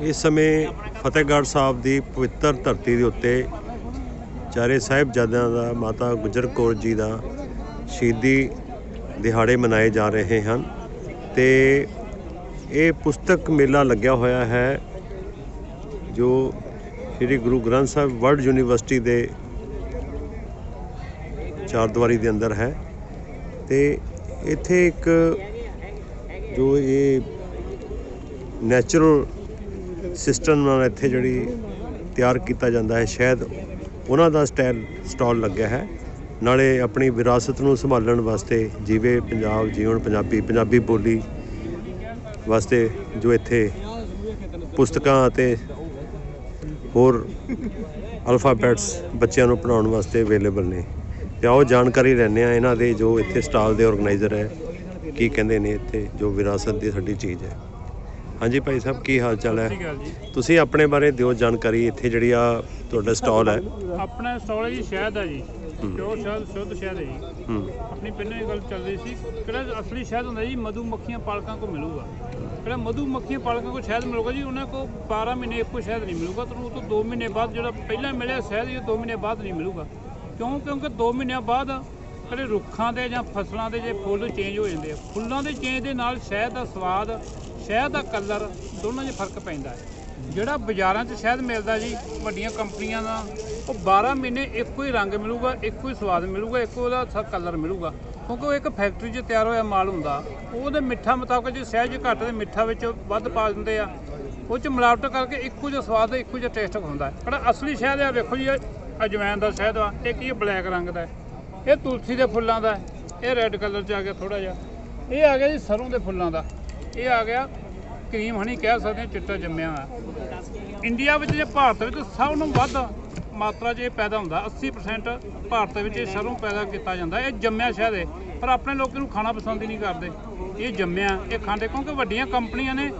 ਇਸ ਸਮੇਂ ਫਤਿਹਗੜ੍ਹ ਸਾਹਿਬ ਦੀ ਪਵਿੱਤਰ ਧਰਤੀ ਦੇ ਉੱਤੇ ਚਾਰੇ ਸਾਹਿਬਜ਼ਾਦਿਆਂ ਦਾ, ਮਾਤਾ ਗੁਜਰ ਕੌਰ ਜੀ ਦਾ ਸ਼ਹੀਦੀ ਦਿਹਾੜੇ ਮਨਾਏ ਜਾ ਰਹੇ ਹਨ ਤੇ ਇਹ ਪੁਸਤਕ ਮੇਲਾ ਲੱਗਿਆ ਹੋਇਆ ਹੈ, ਜੋ ਸ੍ਰੀ ਗੁਰੂ ਗ੍ਰੰਥ ਸਾਹਿਬ ਵਰਲਡ ਯੂਨੀਵਰਸਿਟੀ ਦੇ ਚਾਰ ਦੇ ਅੰਦਰ ਹੈ ਤੇ ਇੱਥੇ ਇੱਕ ਜੋ ਇਹ ਨੈਚੁਰਲ ਸਿਸਟਮ ਨਾਲ ਇੱਥੇ ਜਿਹੜੀ ਤਿਆਰ ਕੀਤਾ ਜਾਂਦਾ ਹੈ, ਸ਼ਾਇਦ ਉਹਨਾਂ ਦਾ ਸਟਾਈਲ ਸਟਾਲ ਲੱਗਿਆ ਹੈ। ਨਾਲੇ ਆਪਣੀ ਵਿਰਾਸਤ ਨੂੰ ਸੰਭਾਲਣ ਵਾਸਤੇ ਜਿਵੇਂ ਪੰਜਾਬ, ਜੀਵਨ ਪੰਜਾਬੀ ਪੰਜਾਬੀ ਬੋਲੀ ਵਾਸਤੇ ਜੋ ਇੱਥੇ ਪੁਸਤਕਾਂ ਅਤੇ ਹੋਰ ਅਲਫਾਬੈਟਸ ਬੱਚਿਆਂ ਨੂੰ ਪੜ੍ਹਾਉਣ ਵਾਸਤੇ ਅਵੇਲੇਬਲ ਨੇ। ਤੇ ਆਓ ਜਾਣਕਾਰੀ ਲੈਂਦੇ ਆ ਇਹਨਾਂ ਦੇ ਜੋ ਇੱਥੇ ਸਟਾਲ ਦੇ ਆਰਗੇਨਾਈਜ਼ਰ ਹੈ, ਕੀ ਕਹਿੰਦੇ ਨੇ ਇੱਥੇ ਜੋ ਵਿਰਾਸਤ ਦੀ ਸਾਡੀ ਚੀਜ਼ ਹੈ। ਹਾਂਜੀ ਭਾਈ ਸਾਹਿਬ ਕੀ ਹਾਲ ਚਾਲ ਹੈ? ਸਤਿ ਸ਼੍ਰੀ ਅਕਾਲ ਜੀ। ਤੁਸੀਂ ਆਪਣੇ ਬਾਰੇ ਦਿਓ ਜਾਣਕਾਰੀ ਇੱਥੇ ਜਿਹੜੀ ਆ ਤੁਹਾਡਾ ਸਟਾਲ ਹੈ। ਆਪਣਾ ਸਟਾਲ ਹੈ ਜੀ ਸ਼ਹਿਦ ਆ ਜੀ। ਪਿਓਰ ਸ਼ਹਿਦ ਸ਼ੁੱਧ ਸ਼ਹਿਦ ਹੈ ਜੀ। ਹੂੰ। ਆਪਣੀ ਪਹਿਲਾਂ ਹੀ ਗੱਲ ਚੱਲ ਰਹੀ ਸੀ। ਕਿਹੜਾ ਅਸਲੀ ਸ਼ਹਿਦ ਹੁੰਦਾ ਜੀ ਮਧੂ ਮੱਖੀਆਂ ਪਾਲਕਾਂ ਕੋ ਮਿਲੂਗਾ। ਕਿਹੜਾ ਮਧੂ ਮੱਖੀਆਂ ਪਾਲਕਾਂ ਕੋ ਸ਼ਹਿਦ ਮਿਲੂਗਾ ਜੀ ਉਹਨਾਂ ਕੋ 12 ਮਹੀਨੇ ਇੱਕੋ ਸ਼ਹਿਦ ਨਹੀਂ ਮਿਲੂਗਾ। ਤੁਹਾਨੂੰ ਉਹ ਤੋਂ 2 ਮਹੀਨੇ ਬਾਅਦ ਜਿਹੜਾ ਪਹਿਲਾਂ ਮਿਲਿਆ ਸ਼ਹਿਦ ਇਹ 2 ਮਹੀਨੇ ਬਾਅਦ ਨਹੀਂ ਮਿਲੂਗਾ। ਕਿਉਂ? ਕਿਉਂਕਿ 2 ਮਹੀਨਿਆਂ ਬਾਅਦ ਕਿਹੜੇ ਰੁੱਖਾਂ ਦੇ ਜਾਂ ਫਸਲਾਂ ਦੇ ਜੇ ਫੁੱਲ ਚੇਂਜ ਹੋ ਜਾਂਦੇ ਆ। ਫੁੱਲਾਂ ਦੇ ਚੇਂਜ ਦੇ ਨਾਲ ਸ਼ਹਿਦ ਦਾ ਸਵਾਦ ਸ਼ਹਿਦ ਦਾ ਕਲਰ, ਦੋਨਾਂ 'ਚ ਫ਼ਰਕ ਪੈਂਦਾ ਹੈ। ਜਿਹੜਾ ਬਾਜ਼ਾਰਾਂ 'ਚ ਸ਼ਹਿਦ ਮਿਲਦਾ ਜੀ, ਵੱਡੀਆਂ ਕੰਪਨੀਆਂ ਦਾ, ਉਹ 12 ਮਹੀਨੇ ਇੱਕੋ ਹੀ ਰੰਗ ਮਿਲੂਗਾ, ਇੱਕੋ ਹੀ ਸਵਾਦ ਮਿਲੂਗਾ, ਇੱਕੋ ਉਹਦਾ ਕਲਰ ਮਿਲੂਗਾ। ਕਿਉਂਕਿ ਉਹ ਇੱਕ ਫੈਕਟਰੀ 'ਚ ਤਿਆਰ ਹੋਇਆ ਮਾਲ ਹੁੰਦਾ। ਉਹਦੇ ਮਿੱਠਾ ਮੁਤਾਬਕ ਜੇ ਸਹਿਜ ਘੱਟ ਤੇ ਮਿੱਠਾ ਵਿੱਚ ਵੱਧ ਪਾ ਦਿੰਦੇ ਆ, ਉਹ 'ਚ ਮਿਲਾਵਟ ਕਰਕੇ ਇੱਕੋ ਜਿਹਾ ਸਵਾਦ, ਇੱਕੋ ਜਿਹਾ ਟੇਸਟ ਹੁੰਦਾ ਹੈ। ਜਿਹੜਾ ਅਸਲੀ ਸ਼ਹਿਦ ਆ, ਵੇਖੋ ਜੀ, ਇਹ ਅਜਵਾਇਣ ਦਾ ਸ਼ਹਿਦ ਆ, ਇਹ ਕੀ ਬਲੈਕ ਰੰਗ ਦਾ ਇਹ ਤੁਲਸੀ ਦੇ ਫੁੱਲਾਂ ਦਾ ਇਹ ਰੈੱਡ ਕਲਰ 'ਚ ਆ ਗਿਆ ਥੋੜਾ ਜਿਹਾ। ਇਹ ਆ ਗਿਆ ਜੀ ਸਰੋਂ ਦੇ ਫੁੱਲਾਂ ਦਾ। ਇਹ ਆ ਗਿਆ ਕਰੀਮ ਹਣੀ ਕਹਿ ਸਕਦੇ ਚਿੱਟਾ ਜੰਮਿਆ ਹੋਇਆ। ਇੰਡੀਆ ਵਿੱਚ ਜੇ ਭਾਰਤ ਵਿੱਚ ਸਭ ਨੂੰ ਵੱਧ ਮਾਤਰਾ 'ਚ ਇਹ ਪੈਦਾ ਹੁੰਦਾ 80% ਭਾਰਤ ਵਿੱਚ ਇਹ ਸਰੋਂ ਪੈਦਾ ਕੀਤਾ ਜਾਂਦਾ, ਇਹ ਜੰਮਿਆ ਸ਼ਾਇਦ ਹੈ ਪਰ ਆਪਣੇ ਲੋਕ ਇਹਨੂੰ ਖਾਣਾ ਪਸੰਦ ਹੀ ਨਹੀਂ ਕਰਦੇ। ਇਹ ਜੰਮਿਆ, ਇਹ ਖਾਂਦੇ ਕਿਉਂਕਿ ਵੱਡੀਆਂ ਕੰਪਨੀਆਂ ਨੇ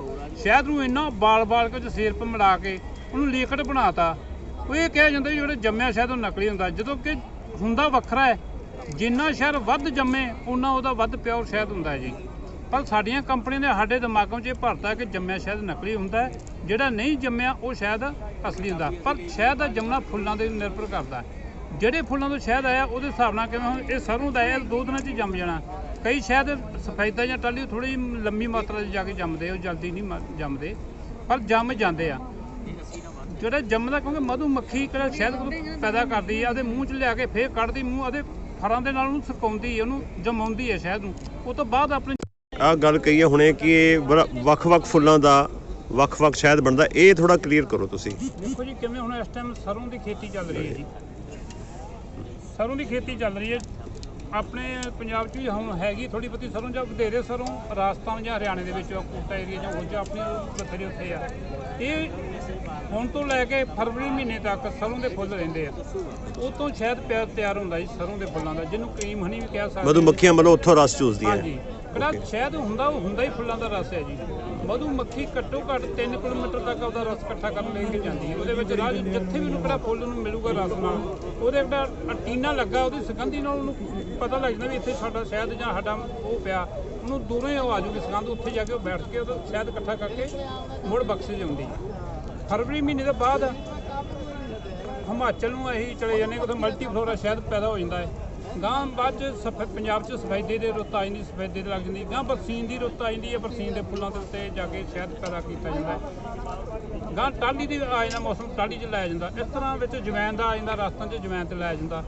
ਸ਼ਹਿਦ ਨੂੰ ਇੰਨਾ ਬਾਲ-ਬਾਲ ਕੇ 'ਚ ਸਿਰਪ ਮਿਲਾ ਕੇ ਉਹਨੂੰ ਲਿਕਵਿਡ ਬਣਾਤਾ। ਉਹ ਇਹ ਕਿਹਾ ਜਾਂਦਾ ਜਿਹੜਾ ਜੰਮਿਆ ਸ਼ਹਿਦ ਉਹ ਨਕਲੀ ਹੁੰਦਾ, ਜਦੋਂ ਕਿ ਹੁੰਦਾ ਵੱਖਰਾ ਹੈ ਜਿੰਨਾ ਸ਼ਹਿਦ ਵੱਧ ਜੰਮੇ ਉਹਨਾਂ ਉਹਦਾ ਵੱਧ ਪਿਓਰ ਸ਼ਹਿਦ ਹੁੰਦਾ ਹੈ ਜੀ। ਪਰ ਸਾਡੀਆਂ ਕੰਪਨੀਆਂ ਨੇ ਸਾਡੇ ਦਿਮਾਗਾਂ 'ਚ ਇਹ ਭਰਤਾ ਕਿ ਜੰਮਿਆ ਸ਼ਾਇਦ ਨਕਲੀ ਹੁੰਦਾ ਜਿਹੜਾ ਨਹੀਂ ਜੰਮਿਆ ਉਹ ਸ਼ਾਇਦ ਅਸਲੀ ਹੁੰਦਾ ਪਰ ਸ਼ਹਿਦ ਦਾ ਜੰਮਣਾ ਫੁੱਲਾਂ ਤੇ ਨਿਰਭਰ ਕਰਦਾ ਜਿਹੜੇ ਫੁੱਲਾਂ ਤੋਂ ਸ਼ਹਿਦ ਆਇਆ, ਉਹਦੇ ਹਿਸਾਬ ਨਾਲ ਕਿਵੇਂ ਹੁਣ ਇਹ ਸਰੋਂ ਦਾ ਇਹ ਦੋ ਦਿਨਾਂ 'ਚ ਜੰਮ ਜਾਣਾ। ਕਈ ਸ਼ਹਿਦ ਸਫੈਦਾ ਜਾਂ ਟਾਲੀ ਥੋੜੀ ਲੰਮੀ ਮਾਤਰਾ 'ਚ ਜਾ ਕੇ ਜੰਮਦੇ ਉਹ ਜਲਦੀ ਨਹੀਂ ਮ- ਜੰਮਦੇ। ਪਰ ਜੰਮ ਜਾਂਦੇ ਆ। ਜਿਹੜਾ ਜੰਮਦਾ ਕਿਉਂਕਿ ਮਧੂ ਮੱਖੀ ਕਿਹੜਾ ਸ਼ਹਿਦ ਪੈਦਾ ਕਰਦੀ ਆ, ਉਹਦੇ ਮੂੰਹ 'ਚ ਲਿਆ ਕੇ ਫੇਰ ਕੱਢਦੀ, ਮੂੰਹ ਉਹਦੇ ਫਰਾਂ ਦੇ ਨਾਲ ਉਹਨੂੰ ਸੁਕਾਉਂਦੀ ਉਹਨੂੰ ਜਮਾਉਂਦੀ ਹੈ ਸ਼ਹਿਦ ਨੂੰ। ਉਹ ਤੋਂ ਬਾਅਦ ਆਪਣੇ ਆ ਗੱਲ ਕਹੀ ਹੈ ਹੁਣੇ ਕਿ ਇਹ ਬੜਾ ਵੱਖ-ਵੱਖ ਫੁੱਲਾਂ ਦਾ ਵੱਖ-ਵੱਖ ਸ਼ਾਇਦ ਬਣਦਾ ਇਹ ਥੋੜਾ ਕਲੀਅਰ ਕਰੋ ਤੁਸੀਂ। ਦੇਖੋ ਜੀ ਕਿਵੇਂ ਹੁਣ ਇਸ ਟਾਈਮ ਸਰੋਂ ਦੀ ਖੇਤੀ ਚੱਲ ਰਹੀ ਹੈ ਜੀ। ਸਰੋਂ ਦੀ ਖੇਤੀ ਚੱਲ ਰਹੀ ਹੈ। ਆਪਣੇ ਪੰਜਾਬ 'ਚ ਵੀ ਹੁਣ ਹੈਗੀ ਥੋੜੀ ਬਹੁਤੀ ਸਰੋਂ ਜਾਂ ਵਧੇਰੇ ਸਰੋਂ ਰਾਜਸਥਾਨ ਜਾਂ ਹਰਿਆਣੇ ਦੇ ਵਿੱਚ ਕੋਟਾ ਏਰੀਆ ਜਾਂ ਹੋਰ ਜਾਂ ਆਪਣੇ ਬਥੇਰੇ ਉੱਥੇ ਆ। ਇਹ ਹੁਣ ਤੋਂ ਲੈ ਕੇ ਫਰਵਰੀ ਮਹੀਨੇ ਤੱਕ ਸਰੋਂ ਦੇ ਫੁੱਲ ਰਹਿੰਦੇ ਆ। ਉਹ ਤੋਂ ਸ਼ਾਇਦ ਪਿਆ ਤਿਆਰ ਹੁੰਦਾ ਜੀ ਸਰੋਂ ਦੇ ਫੁੱਲਾਂ ਦਾ ਜਿਹਨੂੰ ਕਰੀਮ ਹਨੀ ਵੀ ਕਹਿ ਸਕਦੇ ਮਧੂ ਮੱਖੀਆਂ ਮਤਲਬ ਉੱਥੋਂ ਰਸ ਚੂਸਦੀਆਂ। ਹਾਂਜੀ। ਕਿਹੜਾ ਸ਼ਹਿਦ ਹੁੰਦਾ, ਉਹ ਹੁੰਦਾ ਹੀ ਫੁੱਲਾਂ ਦਾ ਰਸ ਹੈ ਜੀ। ਮਧੂ ਮੱਖੀ ਘੱਟੋ ਘੱਟ 3 ਕਿਲੋਮੀਟਰ ਤੱਕ ਉਹਦਾ ਰਸ ਇਕੱਠਾ ਕਰਨ ਲੈ ਕੇ ਜਾਂਦੀ ਹੈ। ਉਹਦੇ ਵਿੱਚ ਰਾਜ ਜਿੱਥੇ ਵੀ ਉਹਨੂੰ ਕਿਹੜਾ ਫੁੱਲ ਨੂੰ ਮਿਲੂਗਾ ਰਸ ਨਾਲ, ਉਹਦੇ ਜਿਹੜਾ ਟੀਨਾ ਲੱਗਾ, ਉਹਦੀ ਸੁਗੰਧੀ ਨਾਲ ਉਹਨੂੰ ਪਤਾ ਲੱਗ ਜਾਂਦਾ ਵੀ ਇੱਥੇ ਸਾਡਾ ਸ਼ਹਿਦ ਜਾਂ ਸਾਡਾ ਉਹ ਪਿਆ। ਉਹਨੂੰ ਦੂਰੋਂ ਹੀ ਉਹ ਆ ਜੂਗੀ ਸੁਗੰਧ, ਉੱਥੇ ਜਾ ਕੇ ਉਹ ਬੈਠ ਕੇ ਉਹਦਾ ਸ਼ਹਿਦ ਇਕੱਠਾ ਕਰਕੇ ਮੁੜ ਬਕਸੇ ਜਾਂਦੀ ਫਰਵਰੀ ਮਹੀਨੇ ਤੋਂ ਬਾਅਦ ਹਿਮਾਚਲ ਨੂੰ ਅਸੀਂ ਚਲੇ ਜਾਂਦੇ ਉੱਥੇ ਮਲਟੀ ਫਲੋਰਾ ਸ਼ਹਿਦ ਪੈਦਾ ਹੋ ਜਾਂਦਾ ਹੈ। ਗਾਂ ਬਾਅਦ ਚ ਸਫ- ਪੰਜਾਬ ਚ ਸਫੈਦੇ ਦੇ ਰੁੱਤ ਆ ਜਾਂਦੀ, ਸਫੈਦੇ ਤੇ ਲੱਗ ਜਾਂਦੀ। ਗਾਂ ਬਰਸੀਨ ਦੀ ਰੁੱਤ ਆ ਜਾਂਦੀ ਹੈ, ਬਰਸੀਨ ਦੇ ਫੁੱਲਾਂ ਦੇ ਉੱਤੇ ਜਾ ਕੇ ਸ਼ਹਿਦ ਪੈਦਾ ਕੀਤਾ ਜਾਂਦਾ ਹੈ। ਗਾਂ ਟਾਲੀ ਦੀ ਆ ਜਾਂਦਾ ਮੌਸਮ ਟਾਲੀ ਚ ਲਾਇਆ ਜਾਂਦਾ। ਇਸ ਤਰ੍ਹਾਂ ਵਿੱਚ ਜਵੈਨ ਦਾ ਆ ਜਾਂਦਾ ਰਾਸਤਾਂ ਚ ਜਵੈਨ ਤੇ ਲਾਇਆ ਜਾਂਦਾ।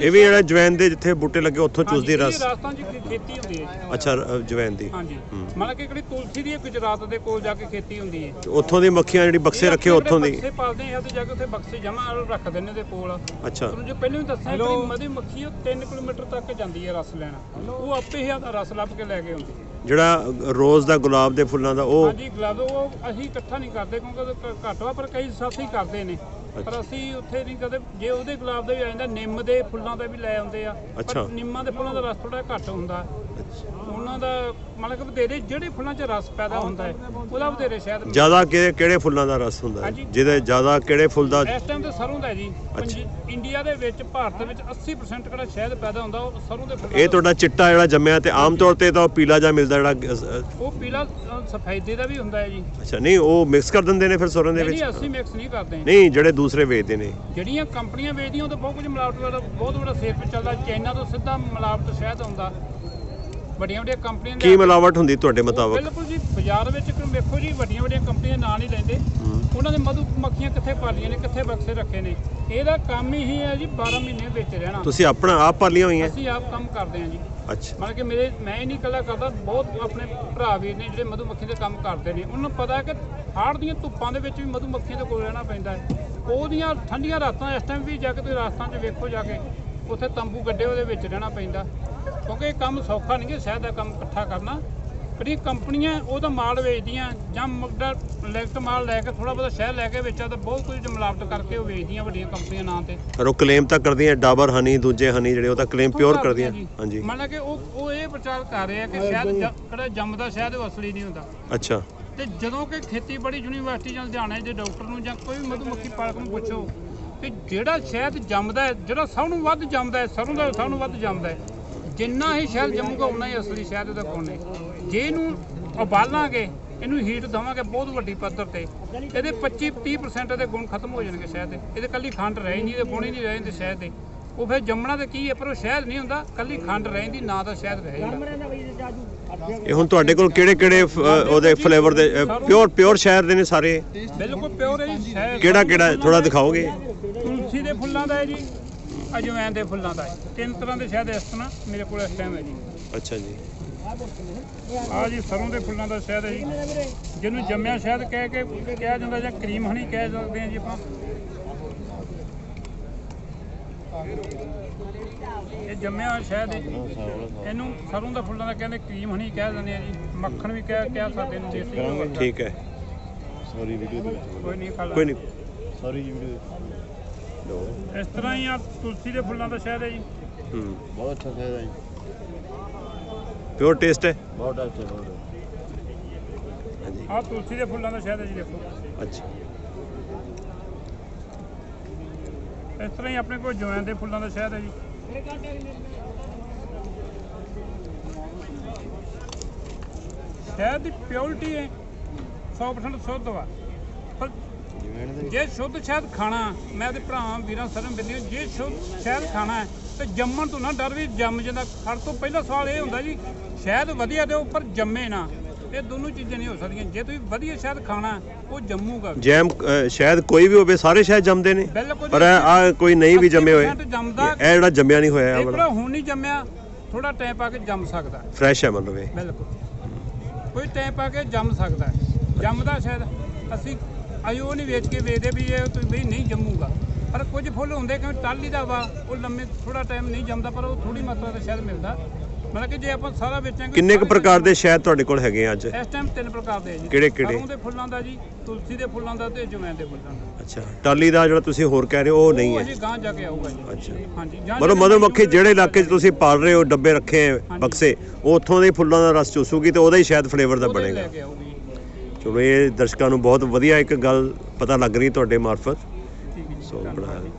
ਇਹ ਵੀ ਜਿਹੜਾ ਜਵੈਨ ਦੇ ਜਿੱਥੇ ਬੂਟੇ ਲੱਗੇ ਉੱਥੋਂ ਚੂਸਦੀ ਰਸ। ਰਾਜਸਥਾਨ ਚ ਖੇ- ਖੇਤੀ ਹੁੰਦੀ ਹੈ ਜੀ। ਅੱਛਾ ਅ, ਜਵੈਨ ਦੀ। ਹਾਂਜੀ। ਮਤਲਬ ਕਿ ਕਿਹੜੀ ਤੁਲਸੀ ਦੀ ਇਹ ਗੁਜਰਾਤ ਦੇ ਕੋਲ ਜਾ ਕੇ ਖੇਤੀ ਹੁੰਦੀ ਹੈ। ਉੱਥੋਂ ਦੀ ਮੱਖੀਆਂ ਜਿਹੜੀ ਬਕਸੇ ਇਹ ਰੱਖੇ ਆਪਣੇ ਉੱਥੋਂ ਦੀ। ਬਕਸੇ ਪਾਲਦੇ ਆ ਉੱਥੇ ਜਾ ਕੇ ਉੱਥੇ ਬਕਸੇ ਜਮਾ ਰੱਖ ਦਿੰਦੇ ਦੇ ਕੋਲ। ਅੱਛਾ। ਤੁਹਾਨੂੰ ਜੋ ਪਹਿਲਾਂ ਵੀ ਦੱਸਿਆ ਕਿ ਮਧੂ ਮੱਖੀ ਉਹ 3 ਕਿਲੋਮੀਟਰ ਤੱਕ ਜਾਂਦੀ ਹੈ ਰਸ ਲੈਣਾ। ਉਹ ਆਪੇ ਹੀ ਆਦਾ ਰਸ ਲੱਭ ਕੇ ਲੈ ਕੇ ਆਉਂਦੀ ਹੈ। ਜਿਹੜਾ ਰੋਜ਼ ਦਾ ਗੁਲਾਬ ਦੇ ਫੁੱਲਾਂ ਦਾ ਉਹ ਹਾਂਜੀ ਗੁਲਾਬ ਉਹ ਅਸੀਂ ਇਕੱਠਾ ਨਹੀਂ ਕਰਦੇ ਕਿਉਂਕਿ ਉਹ ਘ- ਘੱਟ ਵਾ ਪਰ ਕਈ ਸਾਥੀ ਕਰਦੇ ਨੇ। ਪਰ ਅਸੀਂ ਉੱਥੇ ਨਹੀਂ ਕਦੇ ਜੇ ਉਹਦੇ ਗੁਲਾਬ ਦਾ ਵੀ ਆ ਜਾਂਦਾ ਨਿੰਮ ਦੇ ਫੁੱਲਾਂ ਦਾ ਵੀ ਲੈ ਆਉਂਦੇ ਆ। ਅੱਛਾ। ਪਰ ਨਿੰਮਾਂ ਦੇ ਫੁੱਲਾਂ ਦਾ ਰਸ ਥੋੜਾ ਘੱਟ ਹੁੰਦਾ। ਉਹਨਾਂ ਦਾ ਮਤਲਬ ਕਿ ਵਧੇਰੇ ਜਿਹੜੇ ਫੁੱਲਾਂ 'ਚ ਰਸ ਪੈਦਾ ਹੁੰਦਾ ਹੈ ਉਹਦਾ ਵਧੇਰੇ ਮਿਲਦਾ। ਜ਼ਿਆਦਾ ਕਿਹੜੇ ਕਿਹੜੇ ਫੁੱਲਾਂ ਦਾ ਰਸ ਹੁੰਦਾ ਹੈ? ਹਾਂਜੀ। ਜਿਹਦੇ ਜ਼ਿਆਦਾ ਕਿਹੜੇ ਫੁੱਲ ਦਾ ਇਸ ਟਾਈਮ ਤੇ ਸਰੋਂ ਦਾ ਹੈ ਜੀ। ਪੰਜੀ- ਇੰਡੀਆ ਦੇ ਵਿੱਚ ਭਾਰਤ ਦੇ ਵਿੱਚ 80% ਜਿਹੜਾ ਸ਼ਹਿਦ ਪੈਦਾ ਹੁੰਦਾ ਉਹ ਸਰੋਂ ਦੇ ਫੁੱਲਾਂ ਇਹ ਦਾ। ਤੁਹਾਡਾ ਚਿੱਟਾ ਜਿਹੜਾ ਜੰਮਿਆ ਤੇ ਆਮ ਤੌਰ ਤੇ ਤਾਂ ਉਹ ਪੀਲਾ ਜਿਹਾ ਮਿਲਦਾ ਜਿਹੜਾ ਅ, ਉਹ ਪੀਲਾ ਅ, ਸਫੈਦੇ ਦਾ ਵੀ ਹੁੰਦਾ ਹੈ ਜੀ। ਅੱਛਾ ਨਹੀਂ ਉਹ ਮਿਕਸ ਕਰ ਦਿੰਦੇ ਨੇ ਫਿਰ ਸਰੋਂ ਦੇ ਨਹੀਂ ਵਿੱਚ? ਅਸੀਂ ਮਿਕਸ ਨਹੀਂ ਕਰਦੇ। ਨਹੀਂ ਜਿਹੜੇ ਦੂਸਰੇ ਵੇਚਦੇ ਨੇ। ਜਿਹੜੀਆਂ ਕੰਪਨੀਆਂ ਵੇਚਦੀਆਂ ਉਹ ਤਾਂ ਬਹੁਤ ਕੁਝ ਮਿਲਾਵਟ ਵਾਲਾ ਬਹੁਤ ਵੱਡਾ ਸੇਫ ਚੱਲਦਾ। ਚਾਈਨਾ ਤੋਂ ਸਿੱਧਾ ਮਿਲਾਵਟ ਸ਼ਹਿਦ ਆਉਂਦਾ। ਵੱਡੀਆਂ ਵੱਡੀਆਂ ਕੰਪਨੀਆਂ ਕੀ ਮਿਲਾਵਟ ਹੁੰਦੀ ਤੁਹਾਡੇ ਮੁਤਾਬਕ? ਬਿਲਕੁਲ ਜੀ ਬਾਜ਼ਾਰ ਵਿੱਚ ਇੱਕ ਵੇਖੋ ਜੀ ਵੱਡੀਆਂ ਵੱਡੀਆਂ ਕੰਪਨੀਆਂ ਨਾਂ ਨਹੀਂ ਲੈਂਦੇ। ਉਹਨਾਂ ਦੇ ਮਧੂ ਮੱਖੀਆਂ ਕਿੱਥੇ ਪਾਲੀਆਂ ਨੇ ਕਿੱਥੇ ਬਕਸੇ ਰੱਖੇ ਨੇ। ਇਹਦਾ ਕੰਮ ਹੀ ਹੈ ਜੀ 12 ਮਹੀਨੇ ਵਿੱਚ ਰਹਿਣਾ। ਤੁਸੀਂ ਆਪਣਾ ਆਪ ਪਾਲੀਆਂ ਹੋਈਆਂ? ਅਸੀਂ ਆਪ ਕੰਮ ਕਰਦੇ ਹਾਂ ਜੀ। ਅੱਛਾ। ਮਤਲਬ ਕਿ ਮੇਰੇ ਮੈਂ ਹੀ ਨਹੀਂ ਇਕੱਲਾ ਕਰਦਾ ਬਹੁਤ ਆਪਣੇ ਭਰਾ ਵੀ ਨੇ ਜਿਹੜੇ ਮਧੂ ਮੱਖੀ ਦੇ ਕੰਮ ਕਰਦੇ ਨੇ। ਉਹਨਾਂ ਨੂੰ ਪਤਾ ਹੈ ਕਿ ਹਾੜ ਦੀਆਂ ਧੁੱਪਾਂ ਦੇ ਵਿੱਚ ਵੀ ਮਧੂ ਮੱਖੀਆਂ ਦੇ ਕੋਲ ਰਹਿਣਾ ਪੈਂਦਾ ਹੈ। ਉਹਦੀਆਂ ਠੰਡੀਆਂ ਰਾਤਾਂ ਇਸ ਟਾਈਮ ਵੀ ਜਾ ਕੇ ਤੁਸੀਂ ਰਾਜਸਥਾਨ 'ਚ ਵੇਖੋ ਜਾ ਕੇ ਉੱਥੇ ਤੰਬੂ ਗੱਡੇ ਉਹਦੇ ਵਿੱਚ ਰਹਿਣਾ ਪੈਂਦਾ। ਕਿਉਂਕਿ ਇਹ ਕੰਮ ਸੌਖਾ ਨਹੀਂ ਕਿ ਸ਼ਹਿਦ ਦਾ ਕੰਮ ਇਕੱਠਾ ਕਰਨਾ। ਜਿਹੜੀ ਕੰਪਨੀਆਂ ਉਹਦਾ ਮਾਲ ਵੇਚਦੀਆਂ ਜਾਂ ਮੁੱਦਾ ਲੈਕਟ ਮਾਲ ਲੈ ਕੇ ਥੋੜਾ ਬਹੁਤਾ ਸ਼ਹਿਦ ਲੈ ਕੇ ਵੇਚਾ ਤਾਂ ਬਹੁਤ ਕੁਝ ਮਿਲਾਵਟ ਕਰਕੇ ਉਹ ਵੇਚਦੀਆਂ ਵੱਡੀਆਂ ਕੰਪਨੀਆਂ ਨਾਂ ਤੇ। ਪਰ ਉਹ ਕਲੇਮ ਤਾਂ ਕਰਦੀਆਂ ਡਾਬਰ ਹਨੀ ਦੂਜੇ ਹਨੀ ਜਿਹੜੇ ਉਹ ਤਾਂ ਕਲੇਮ ਪਿਓਰ ਕਰਦੀਆਂ। ਹਾਂਜੀ। ਮੰਨ ਲਾ ਕਿ ਉਹ ਉਹ ਇਹ ਪ੍ਰਚਾਰ ਕਰ ਰਹੇ ਆ ਕਿ ਸ਼ਹਿਦ ਜ- ਜਿਹੜਾ ਜੰਮਦਾ ਸ਼ਹਿਦ ਉਹ ਅਸਲੀ ਨਹੀਂ ਹੁੰਦਾ। ਅੱਛਾ। ਤੇ ਜਦੋਂ ਕਿ ਖੇਤੀਬਾੜੀ ਯੂਨੀਵਰਸਿਟੀ ਜਾਂ ਲੁਧਿਆਣੇ ਦੇ ਡਾਕਟਰ ਨੂੰ ਜਾਂ ਕੋਈ ਵੀ ਮਧੂਮੱਖੀ ਪਾਲਕ ਨੂੰ ਪੁੱਛੋ ਕਿ ਜਿਹੜਾ ਸ਼ਹਿਦ ਜੰਮਦਾ ਹੈ ਜਿਹੜਾ ਸਭ ਨੂੰ ਵੱਧ ਜੰਮਦਾ ਹੈ ਸਰੋਂ ਦਾ ਸਭ ਨੂੰ ਵੱਧ ਜੰਮਦਾ ਹੈ ਜਿੰਨਾ ਹੀ ਸ਼ਹਿਦ ਜੰਮੂਗਾ ਉਨਾ ਹੀ ਅਸਲੀ ਸ਼ਹਿਦ ਉਹਦਾ ਗੁਣ ਹੈ ਜੇ ਇਹਨੂੰ ਉਬਾਲਾਂਗੇ ਇਹਨੂੰ ਹੀਟ ਦਵਾਂਗੇ ਬਹੁਤ ਵੱਡੀ ਪੱਧਰ ਤੇ ਇਹਦੇ 25 30% ਦੇ ਗੁਣ ਖਤਮ ਹੋ ਜਾਣਗੇ ਸ਼ਹਿਦ। ਦੇ ਇਹਦੇ ਕੱਲੀ ਖੰਡ ਰਹਿ ਨਹੀਂ ਇਹਦੇ ਗੁਣ ਹੀ ਨਹੀਂ ਰਹੇ ਜਾਂਦੇ ਸ਼ਹਿਦ ਦੇ। ਉਹ ਫਿਰ ਜੰਮਣਾ ਤੇ ਕੀ ਹੈ ਪਰ ਉਹ ਸ਼ਹਿਦ ਨਹੀਂ ਹੁੰਦਾ ਕੱਲੀ ਖੰਡ ਰਹਿੰਦੀ ਨਾ ਦਾ ਸ਼ਹਿਦ ਰਹੇਗਾ ਇਹ ਹੁਣ ਤੁਹਾਡੇ ਕੋਲ ਕਿਹੜੇ ਕਿਹੜੇ ਉਹਦੇ ਫਲੇਵਰ ਦੇ ਪਿਓਰ ਪਿਓਰ ਸ਼ਹਿਰ ਦੇ ਨੇ ਸਾਰੇ? ਬਿਲਕੁਲ ਪਿਓਰ ਹੈ ਜੀ ਕਿਹੜਾ ਕਿਹੜਾ ਥੋੜਾ ਦਿਖਾਓਗੇ? ਤੁਲਸੀ ਦੇ ਫੁੱਲਾਂ ਦਾ ਹੈ ਜੀ। ਅਜਵੈਨ ਦੇ ਫੁੱਲਾਂ ਦਾ ਹੈ ਤਿੰਨ ਤਰ੍ਹਾਂ ਦੇ ਸ਼ਹਿਦ ਇਸ ਤਰ੍ਹਾਂ ਮੇਰੇ ਕੋਲ ਇਸ ਟਾਈਮ ਹੈ ਜੀ। ਅੱਛਾ ਜੀ। ਆ ਜੀ ਸਰੋਂ ਦੇ ਫੁੱਲਾਂ ਦਾ ਸ਼ਹਿਦ ਹੈ ਜੀ। ਜਿਹਨੂੰ ਜੰਮਿਆ ਸ਼ਹਿਦ ਕਹਿ ਕੇ ਕਿਹਾ ਜਾਂਦਾ ਜਾਂ ਕਰੀਮ ਹਣੀ ਕਹਿ ਸਕਦੇ ਹਾਂ ਜੀ ਆਪਾਂ। ਇਹ ਜੰਮਿਆ ਹੋਇਆ ਸ਼ਹਿਦ ਹੈ ਇਹਨੂੰ ਸਰੋਂ ਦਾ ਫੁੱਲਾਂ ਦਾ ਕਹਿੰਦੇ ਕਰੀਮ ਹਣੀ ਕਹਿ ਦਿੰਦੇ ਆ ਜੀ। ਮੱਖਣ ਵੀ ਕਹਿ ਕਹਿ ਸਕਦੇ ਨੂੰ ਦੇਸੀ ਘਿਓ ਵਰਗਾ। ਠੀਕ ਹੈ। ਸੌਰੀ ਵੀਡੀਓ ਦੇ ਵਿੱਚ ਕੋਈ ਨਹੀਂ ਖਾ ਕੋਈ ਨਹੀਂ। ਸੌਰੀ ਜੀ ਵੀਡੀਓ ਇਸ ਤਰ੍ਹਾਂ ਹੀ ਆ ਤੁਲਸੀ ਦੇ ਫੁੱਲਾਂ ਦਾ ਸ਼ਹਿਦ ਹੈ ਜੀ। ਹੂੰ। ਬਹੁਤ ਅੱਛਾ ਖੇਡ ਹੈ ਜੀ। ਪਿਓਰ ਟੇਸਟ ਹੈ? ਬਹੁਤ ਅੱਛਾ ਬਹੁਤ ਹਾਂਜੀ। ਆ ਤੁਲਸੀ ਦੇ ਫੁੱਲਾਂ ਦਾ ਸ਼ਹਿਦ ਹੈ ਜੀ ਦੇਖੋ। ਅੱਛਾ। ਇਸ ਤਰ੍ਹਾਂ ਹੀ ਆਪਣੇ ਕੋਲ ਜਵੈਨ ਦੇ ਫੁੱਲਾਂ ਦਾ ਸ਼ਹਿਦ ਹੈ ਜੀ। ਸ਼ਹਿਦ ਦੀ ਪਿਓਰਿਟੀ ਹੈ 100% ਸ਼ੁੱਧ ਵਾ। ਪਰ ਜੇ ਸ਼ੁੱਧ ਸ਼ਹਿਦ ਖਾਣਾ ਮੈਂ ਤੇ ਭਰਾਵਾਂ ਵੀਰਾਂ ਸਰਮ ਬਿੰਦੀ ਜੇ ਸ਼ੁੱਧ ਸ਼ਹਿਦ ਖਾਣਾ ਹੈ ਤੇ ਜੰਮਣ ਤੋਂ ਨਾ ਡਰ ਵੀ ਜੰਮ ਜਾਂਦਾ। ਹਰ ਤੋਂ ਪਹਿਲਾ ਸਵਾਲ ਇਹ ਹੁੰਦਾ ਜੀ ਸ਼ਹਿਦ ਵਧੀਆ ਦੇ ਉੱਪਰ ਜੰਮੇ ਨਾ। ਇਹ ਦੋਨੋਂ ਚੀਜ਼ਾਂ ਨਹੀਂ ਹੋ ਸਕਦੀਆਂ। ਜੇ ਤੁਸੀਂ ਵਧੀਆ ਸ਼ਹਿਦ ਖਾਣਾ ਉਹ ਜੰਮੂਗਾ। ਜੈਮ ਅ, ਸ਼ਾਇਦ ਕੋਈ ਵੀ ਹੋਵੇ ਸਾਰੇ ਸ਼ਾਇਦ ਜੰਮਦੇ ਨੇ। ਬਿਲਕੁਲ ਪਰ ਆ ਕੋਈ ਨਹੀਂ ਵੀ ਜੰਮੇ ਹੋਏ। 80% ਜੰਮਦਾ। ਇਹ ਜਿਹੜਾ ਜੰਮਿਆ ਨਹੀਂ ਹੋਇਆ ਇਹ ਇਹ ਵਾਲਾ। ਭਰਾ ਹੁਣ ਨਹੀਂ ਜੰਮਿਆ ਥੋੜਾ ਟਾਈਮ ਪਾ ਕੇ ਜੰਮ ਸਕਦਾ। ਫਰੈਸ਼ ਹੈ ਮਤਲਬ ਇਹ। ਬਿਲਕੁਲ। ਕੋਈ ਟਾਈਮ ਪਾ ਕੇ ਜੰਮ ਸਕਦਾ। ਹੈ। ਜੰਮਦਾ ਸ਼ਾਇਦ ਅਸੀਂ ਆਇਓ ਨਹੀਂ ਵੇਚ ਕੇ ਵੇਚਦੇ ਵੀ ਇਹ ਤੁਸੀਂ ਵੀ ਨਹੀਂ ਜੰਮੂਗਾ। ਪਰ ਕੁਝ ਫੁੱਲ ਹੁੰਦੇ ਕਿ ਟਾਲੀ ਦਾ ਵਾ ਉਹ ਲੰਮੇ ਥੋੜਾ ਟਾਈਮ ਨਹੀਂ ਜੰਮਦਾ ਪਰ ਉਹ ਥੋੜੀ ਮਾਤਰਾ ਦਾ ਸ਼ਾਇਦ ਮਿਲਦਾ। ਮਤਲਬ ਕਿ ਜੇ ਆਪਾਂ ਸਾਰਾ ਵੇਚਾਂਗੇ ਕਿੰਨੇ ਕੁ ਪ੍ਰਕਾਰ ਦੇ ਸ਼ਾਇਦ ਤੁਹਾਡੇ ਕੋਲ ਹੈਗੇ ਆ ਅੱਜ? ਇਸ ਟਾਈਮ ਤਿੰਨ ਪ੍ਰਕਾਰ ਦੇ ਆ ਜੀ। ਕਿਹੜੇ- ਕਿਹੜੇ? ਸਰੋਂ ਦੇ ਫੁੱਲਾਂ ਦਾ ਜੀ ਤੁਲਸੀ ਦੇ ਫੁੱਲਾਂ ਦਾ ਤੇ ਜਵੈਨ ਦੇ ਫੁੱਲਾਂ ਦਾ। ਅੱਛਾ ਟਾਲੀ ਦਾ ਜਿਹੜਾ ਤੁਸੀਂ ਹੋਰ ਕਹਿ ਰਹੇ ਹੋ ਉਹ ਨਹੀਂ ਉਹ ਹੈ। ਅਜੇ ਗਾਂ ਜਾ ਕੇ ਆਊਗਾ ਜੀ। ਅੱਛਾ। ਹਾਂਜੀ ਜਾਂ ਮਤਲਬ ਜਿਹੜੇ ਮਧੂਮੱਖੀ ਜਿਹੜੇ ਇਲਾਕੇ 'ਚ ਤੁਸੀਂ ਪਾਲ ਰਹੇ ਹੋ ਡੱਬੇ ਰੱਖੇ ਹੈ। ਬਕਸੇ ਉਹ ਉੱਥੋਂ ਦੇ ਫੁੱਲਾਂ ਦਾ ਰਸ ਚੂਸੂਗੀ ਤੇ ਉਹਦਾ ਹੀ ਸ਼ਾਇਦ ਫਲੇਵਰ ਦਾ ਉਹਦੇ ਬਣੇਗਾ। ਲੈ ਕੇ ਆਊਗੀ। ਚਲੋ ਇਹ ਦਰਸ਼ਕਾਂ ਨੂੰ ਬਹੁਤ ਵਧੀਆ ਇੱਕ ਗੱਲ ਪਤਾ ਲੱਗ ਰਹੀ ਤੁਹਾਡੇ ਮਾਰਫਤ। ਸੋ ਜੀ।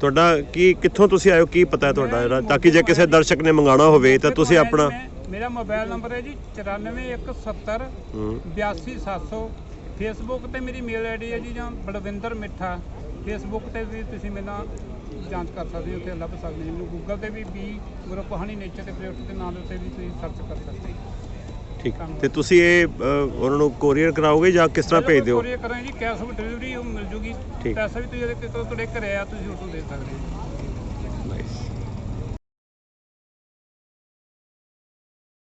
ਤੁਹਾਡਾ ਕੀ ਕਿੱਥੋਂ ਤੁਸੀਂ ਆਇਓ ਕੀ ਪਤਾ ਹੈ ਤੁਹਾਡਾ? ਤਾਂ ਕਿ ਜੇ ਕਿਸੇ ਦਰਸ਼ਕ ਨੇ ਮੰਗਾਣਾ ਹੋਵੇ ਤਾਂ ਤੁਸੀਂ ਆਪਣਾ ਮੇਰਾ ਮੋਬਾਈਲ ਨੰਬਰ ਹੈ ਜੀ 94170 ਹੂੰ 82700 ਫੇਸਬੁੱਕ ਤੇ ਮੇਰੀ ਮੇਲ ਆਈਡੀ ਹੈ ਜੀ ਜਾਂ ਬਲਵਿੰਦਰ ਮਿੱਠਾ। ਫੇਸਬੁੱਕ ਤੇ ਵੀ ਤੁਸੀਂ ਮੇਰੇ ਜਾਂਚ ਕਰ ਸਕਦੇ ਹੋ ਉੱਥੇ ਲੱਭ ਸਕਦੇ ਹੋ। ਮੈਨੂੰ ਗੂਗਲ ਤੇ ਵੀ ਬੀ ਗਰੁੱਪ ਹਨੀ ਨੇਚਰ ਤੇ ਪ੍ਰੋਡਕਟ ਦੇ ਨਾਂ ਦੇ ਉੱਤੇ ਵੀ ਤੁਸੀਂ ਸਰਚ ਕਰ ਸਕਦੇ ਹੋ। ਠੀਕ ਤੇ ਤੁਸੀਂ ਇਹ ਅ, ਉਹਨਾਂ ਨੂੰ ਕੋਰੀਅਰ ਕਰਾਓਗੇ ਜਾਂ ਕਿਸ ਤਰ੍ਹਾਂ ਭੇਜ ਦਿਓ ਕੋਰੀਅਰ ਕਰਾਂਗੇ ਜੀ ਕੈਸ਼ ਆਨ ਡਿਲੀਵਰੀ ਉਹ ਮਿਲ ਜੂਗੀ ਠੀਕ। ਪੈਸਾ ਵੀ ਤੁਸੀਂ ਇਹਦੇ ਕਿਤੋਂ ਤੁਹਾਡੇ ਘਰੇ ਆ ਤੁਸੀਂ ਤੋਂ ਦੇ ਸਕਦੇ ਹੋ.